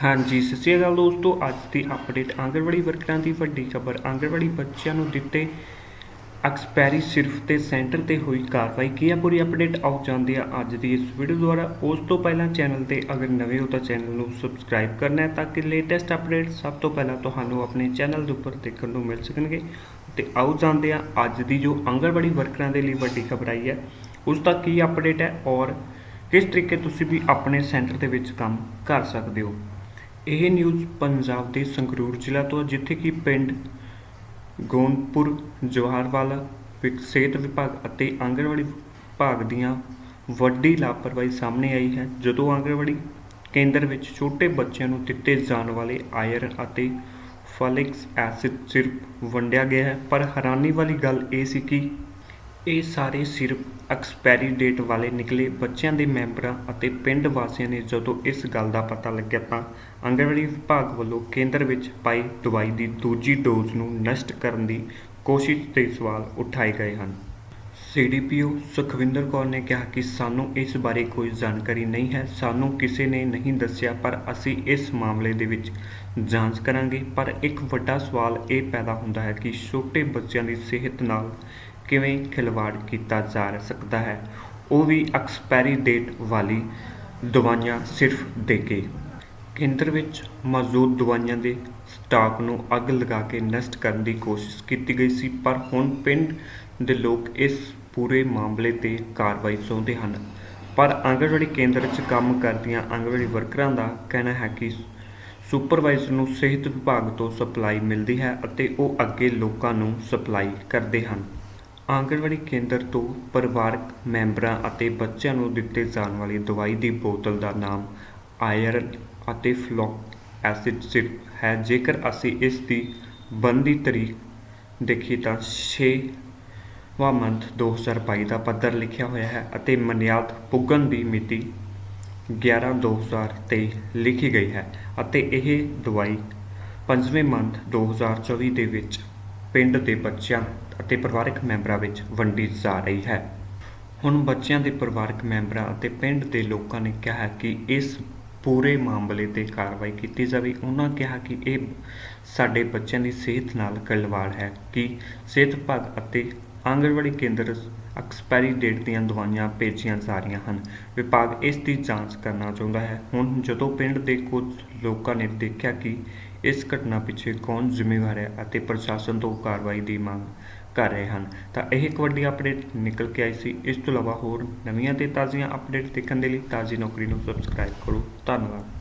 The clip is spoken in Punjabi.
ਹਾਂਜੀ, ਸਤਿ ਸ਼੍ਰੀ ਅਕਾਲ ਦੋਸਤੋ। ਅੱਜ ਦੀ ਅਪਡੇਟ ਆਂਗਣਵਾੜੀ ਵਰਕਰਾਂ ਦੀ ਵੱਡੀ ਖਬਰ। ਆਂਗਣਵਾੜੀ ਬੱਚਿਆਂ ਨੂੰ ਦਿੱਤੇ ਐਕਸਪੈਰੀ ਸਿਰਫ ਤੇ ਸੈਂਟਰ ਤੇ ਹੋਈ ਕਾਰਵਾਈ। ਕੀ ਹੈ ਪੂਰੀ ਅਪਡੇਟ ਆਓ ਜਾਣਦੇ ਆ ਅੱਜ ਦੀ ਇਸ ਵੀਡੀਓ ਦੁਆਰਾ। ਉਸ ਤੋਂ ਪਹਿਲਾਂ ਚੈਨਲ ਤੇ ਅਗਰ ਨਵੇਂ ਹੋ ਤਾਂ ਚੈਨਲ ਨੂੰ ਸਬਸਕ੍ਰਾਈਬ ਕਰਨਾ ਹੈ ਤਾਂ ਕਿ ਲੇਟੈਸਟ ਅਪਡੇਟ ਸਭ ਤੋਂ ਪਹਿਲਾਂ ਤੁਹਾਨੂੰ ਆਪਣੇ ਚੈਨਲ ਦੇ ਉੱਪਰ ਦੇਖਣ ਨੂੰ ਮਿਲ ਸਕਣਗੇ। ਤੇ ਆਓ ਜਾਂਦੇ ਆ ਅੱਜ ਦੀ ਜੋ ਆਂਗਣਵਾੜੀ ਵਰਕਰਾਂ ਦੇ ਲਈ ਵੱਡੀ ਖਬਰ ਆਈ ਹੈ। ਉਸ ਦਾ ਕੀ ਅਪਡੇਟ ਹੈ ਔਰ ਕਿਸ ਤਰੀਕੇ ਤੁਸੀਂ ਵੀ ਆਪਣੇ ਸੈਂਟਰ ਦੇ ਵਿੱਚ ਕੰਮ ਕਰ ਸਕਦੇ ਹੋ। ਇਹ ਨਿਊਜ਼ ਪੰਜਾਬ ਦੇ ਸੰਗਰੂਰ ਜ਼ਿਲ੍ਹਾ ਤੋਂ ਜਿੱਥੇ ਕਿ ਪਿੰਡ ਗੋਨਪੁਰ ਜਵਾਹਰਵਾਲਾ ਵਿੱਚ ਸਿਹਤ ਵਿਭਾਗ ਅਤੇ ਆਂਗਣਵਾੜੀ ਵਿਭਾਗ ਦੀਆਂ ਵੱਡੀ ਲਾਪਰਵਾਹੀ ਸਾਹਮਣੇ ਆਈ ਹੈ, ਜਦੋਂ ਆਂਗਣਵਾੜੀ ਕੇਂਦਰ ਵਿੱਚ ਛੋਟੇ ਬੱਚਿਆਂ ਨੂੰ ਦਿੱਤੇ ਜਾਣ ਵਾਲੇ ਆਇਰਨ ਅਤੇ ਫੋਲਿਕਸ ਐਸਿਡ ਸਿਰਪ ਵੰਡਿਆ ਗਿਆ ਹੈ। ਪਰ ਹੈਰਾਨੀ ਵਾਲੀ ਗੱਲ ਇਹ ਸੀ ਕਿ ਇਹ ਸਾਰੇ ਸਿਰਫ ਐਕਸਪੈਰੀ ਡੇਟ ਵਾਲੇ ਨਿਕਲੇ ਬੱਚਿਆਂ ਦੇ ਮੈਂਬਰਾਂ ਅਤੇ ਪਿੰਡ ਵਾਸੀਆਂ ਨੇ ਜਦੋਂ ਇਸ ਗੱਲ ਦਾ ਪਤਾ ਲੱਗਿਆ ਤਾਂ ਆਂਗਣਵਾੜੀ ਵਿਭਾਗ ਵੱਲੋਂ ਕੇਂਦਰ ਵਿੱਚ ਪਾਈ ਦਵਾਈ ਦੀ ਦੂਜੀ ਡੋਜ਼ ਨੂੰ ਨਸ਼ਟ ਕਰਨ ਦੀ ਕੋਸ਼ਿਸ਼ ਤੇ ਸਵਾਲ ਉਠਾਏ ਗਏ ਹਨ। ਸੀਡੀਪੀਓ ਸੁਖਵਿੰਦਰ ਕੌਰ ਨੇ ਕਿਹਾ ਕਿ ਸਾਨੂੰ ਇਸ ਬਾਰੇ ਕੋਈ ਜਾਣਕਾਰੀ ਨਹੀਂ ਹੈ, ਸਾਨੂੰ ਕਿਸੇ ਨੇ ਨਹੀਂ ਦੱਸਿਆ, ਪਰ ਅਸੀਂ ਇਸ ਮਾਮਲੇ ਦੇ ਵਿੱਚ ਜਾਂਚ ਕਰਾਂਗੇ। ਪਰ ਇੱਕ ਵੱਡਾ ਸਵਾਲ ਇਹ ਪੈਦਾ ਹੁੰਦਾ ਹੈ ਕਿ ਛੋਟੇ ਬੱਚਿਆਂ ਦੀ ਸਿਹਤ ਨਾਲ ਕਿਵੇਂ ਖਿਲਵਾੜ ਕੀਤਾ ਜਾ ਸਕਦਾ ਹੈ, ਉਹ ਵੀ ਐਕਸਪਾਇਰੀ ਡੇਟ ਵਾਲੀ ਦਵਾਈਆਂ ਸਿਰਫ ਦੇ ਕੇ। ਕੇਂਦਰ ਵਿੱਚ ਮੌਜੂਦ ਦਵਾਈਆਂ ਦੇ ਸਟਾਕ ਨੂੰ ਅੱਗ ਲਗਾ ਕੇ ਨਸ਼ਟ ਕਰਨ ਦੀ ਕੋਸ਼ਿਸ਼ ਕੀਤੀ ਗਈ ਸੀ, ਪਰ ਹੁਣ ਪਿੰਡ ਦੇ ਲੋਕ ਇਸ ਪੂਰੇ ਮਾਮਲੇ ਤੇ ਕਾਰਵਾਈ ਚਾਹੁੰਦੇ ਹਨ। ਪਰ ਆਂਗਣਵਾੜੀ ਕੇਂਦਰ 'ਚ ਕੰਮ ਕਰਦੀਆਂ ਆਂਗਣਵਾੜੀ ਵਰਕਰਾਂ ਦਾ ਕਹਿਣਾ ਹੈ ਕਿ ਸੁਪਰਵਾਈਜ਼ਰ ਨੂੰ ਸਿਹਤ ਵਿਭਾਗ ਤੋਂ ਸਪਲਾਈ ਮਿਲਦੀ ਹੈ ਅਤੇ ਉਹ ਅੱਗੇ ਲੋਕਾਂ ਨੂੰ ਸਪਲਾਈ ਕਰਦੇ ਹਨ। ਆਂਗਣਵਾੜੀ ਕੇਂਦਰ ਤੋਂ ਪਰਿਵਾਰਕ ਮੈਂਬਰਾਂ ਅਤੇ ਬੱਚਿਆਂ ਨੂੰ ਦਿੱਤੇ ਜਾਣ ਵਾਲੀ ਦਵਾਈ ਦੀ ਬੋਤਲ ਦਾ ਨਾਮ ਆਇਰਨ ਅਤੇ ਫਲੋਕ ਐਸਿਡ ਸਿਰਪ ਹੈ। ਜੇਕਰ ਅਸੀਂ ਇਸ ਦੀ ਬਣਦੀ ਤਰੀਕ ਦੇਖੀ ਤਾਂ 6 ਵਾ ਮੰਥ 2022 ਦਾ ਪੱਧਰ ਲਿਖਿਆ ਹੋਇਆ ਹੈ ਅਤੇ ਮਨਿਆਦ ਪੁੱਗਣ ਦੀ ਮਿਤੀ 11 2023 ਲਿਖੀ ਗਈ ਹੈ ਅਤੇ ਇਹ ਦਵਾਈ ਪੰਜਵੇਂ ਮੰਥ 2024 ਦੇ ਵਿੱਚ ਪਿੰਡ ਦੇ ਬੱਚਿਆਂ ਅਤੇ ਪਰਿਵਾਰਕ ਮੈਂਬਰਾਂ ਵਿੱਚ ਵੰਡੀ ਜਾ ਰਹੀ ਹੈ। ਹੁਣ ਬੱਚਿਆਂ ਦੇ ਪਰਿਵਾਰਕ ਮੈਂਬਰਾਂ ਅਤੇ ਪਿੰਡ ਦੇ ਲੋਕਾਂ ਨੇ ਕਿਹਾ ਕਿ ਇਸ ਪੂਰੇ ਮਾਮਲੇ ਤੇ ਕਾਰਵਾਈ ਕੀਤੀ ਜਾਵੇ। ਉਹਨਾਂ ਕਿਹਾ ਕਿ ਇਹ ਸਾਡੇ ਬੱਚਿਆਂ ਦੀ ਸਿਹਤ ਨਾਲ ਖਿਲਵਾੜ ਹੈ ਕਿ ਸਿਹਤ ਵਿਭਾਗ ਅਤੇ ਆਂਗਣਵਾੜੀ ਕੇਂਦਰ ਐਕਸਪਾਇਰੀ ਡੇਟ ਦੀਆਂ ਦਵਾਈਆਂ ਭੇਜੀਆਂ ਜਾ ਰਹੀਆਂ ਹਨ। ਵਿਭਾਗ ਇਸ ਦੀ ਜਾਂਚ ਕਰਨਾ ਚਾਹੁੰਦਾ ਹੈ। ਹੁਣ ਜਦੋਂ ਪਿੰਡ ਦੇ ਕੁਝ ਲੋਕਾਂ ਨੇ ਦੇਖਿਆ ਕਿ ਇਸ ਘਟਨਾ ਪਿੱਛੇ ਕੌਣ ਜ਼ਿੰਮੇਵਾਰ ਹੈ ਅਤੇ ਪ੍ਰਸ਼ਾਸਨ ਤੋਂ ਕਾਰਵਾਈ ਦੀ ਮੰਗ ਕਰ ਰਹੇ ਹਨ, ਤਾਂ ਇਹ ਇੱਕ ਵੱਡੀ ਅਪਡੇਟ ਨਿਕਲ ਕੇ ਆਈ ਸੀ। ਇਸ ਤੋਂ ਇਲਾਵਾ ਹੋਰ ਨਵੀਆਂ ਤੇ ਤਾਜ਼ੀਆਂ ਅਪਡੇਟ ਦੇਖਣ ਦੇ ਲਈ ਤਾਜ਼ੀ ਨੌਕਰੀ ਨੂੰ ਸਬਸਕ੍ਰਾਈਬ ਕਰੋ। ਧੰਨਵਾਦ।